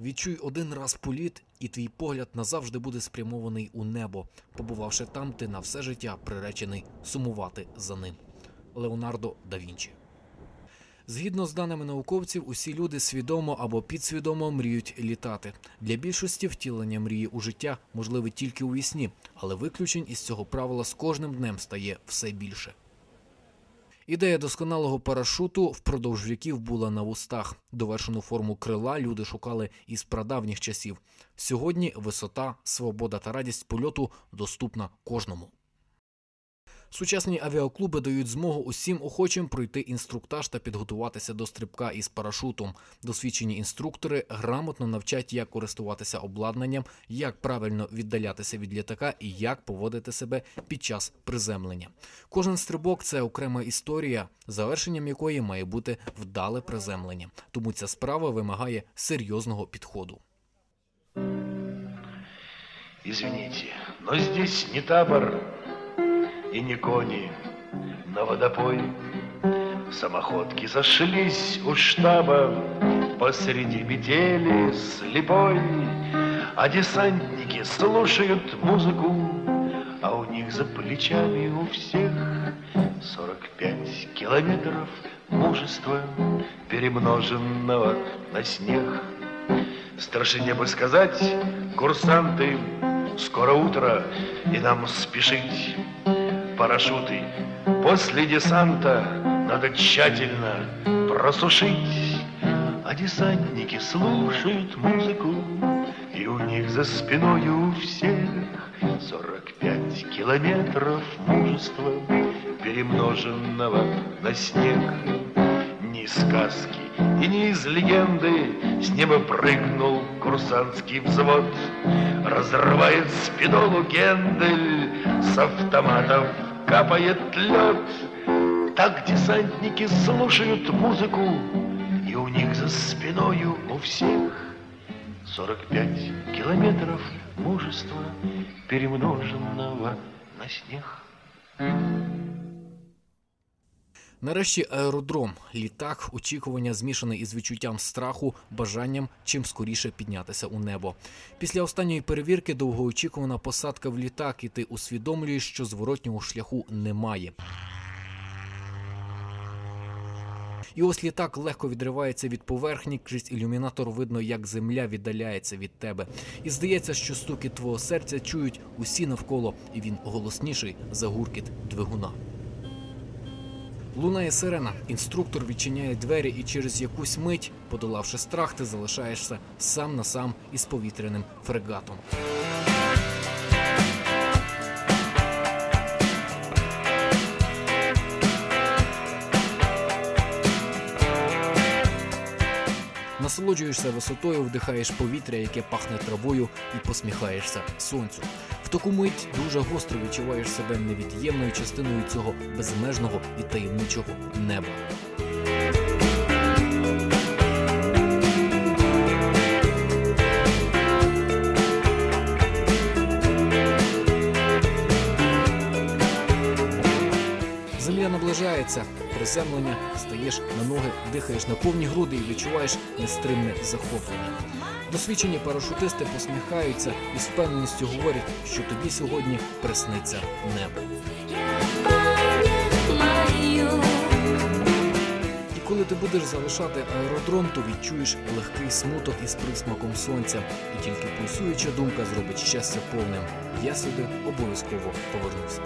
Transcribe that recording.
Відчуй один раз політ, і твій погляд назавжди буде спрямований у небо. Побувавши там, ти на все життя приречений сумувати за ним. Леонардо да Вінчі. Згідно з даними науковців, усі люди свідомо або підсвідомо мріють літати. Для більшості втілення мрії у життя можливе тільки у вісні, але виключень із цього правила з кожним днем стає все більше. Ідея досконалого парашуту впродовж віків була на вустах. Довершену форму крила люди шукали із прадавніх часів. Сьогодні висота, свобода та радість польоту доступна кожному. Сучасні авіаклуби дають змогу усім охочим пройти інструктаж та підготуватися до стрибка із парашутом. Досвідчені інструктори грамотно навчать, як користуватися обладнанням, як правильно віддалятися від літака і як поводити себе під час приземлення. Кожен стрибок це окрема історія, завершенням якої має бути вдале приземлення. Тому ця справа вимагає серйозного підходу. Извините, но здесь не табор и не кони на водопой. Самоходки зашлись у штаба посреди метели слепой, а десантники слушают музыку, а у них за плечами у всех 45 километров мужества, перемноженного на снег. Страшнее бы сказать, курсанты, скоро утро, и нам спешить. Парашюты после десанта надо тщательно просушить. А десантники слушают музыку, и у них за спиной у всех 45 километров мужества, перемноженного на снег. Ни сказки и не из легенды С неба прыгнул курсантский взвод Разрывает спидолу Гендель С автоматов капает лед. Так десантники слушают музыку И у них за спиною у всех 45 километров мужества Перемноженного на снег Нарешті аеродром, літак, очікування змішане із відчуттям страху, бажанням чим скоріше піднятися у небо. Після останньої перевірки довгоочікувана посадка в літак, і ти усвідомлюєш, що зворотнього шляху немає. І ось літак легко відривається від поверхні, крізь ілюмінатор видно, як земля віддаляється від тебе. І здається, що стукіт твого серця чують усі навколо, і він голосніший за гуркіт двигуна. Лунає сирена, інструктор відчиняє двері, і через якусь мить, подолавши страх, ти залишаєшся сам на сам із повітряним фрегатом. Насолоджуєшся висотою, вдихаєш повітря, яке пахне травою, і посміхаєшся сонцю. Таку мить дуже гостро відчуваєш себе невід'ємною частиною цього безмежного і таємничого неба. Земля наближається, приземлення, стаєш на ноги, дихаєш на повні груди і відчуваєш нестримне захоплення. Досвідчені парашутисти посміхаються і з впевненістю говорять, що тобі сьогодні присниться небо. І коли ти будеш залишати аеродром, то відчуєш легкий смуток із присмаком сонця, і тільки пульсуюча думка зробить щастя повним. Я сюди обов'язково повернуся.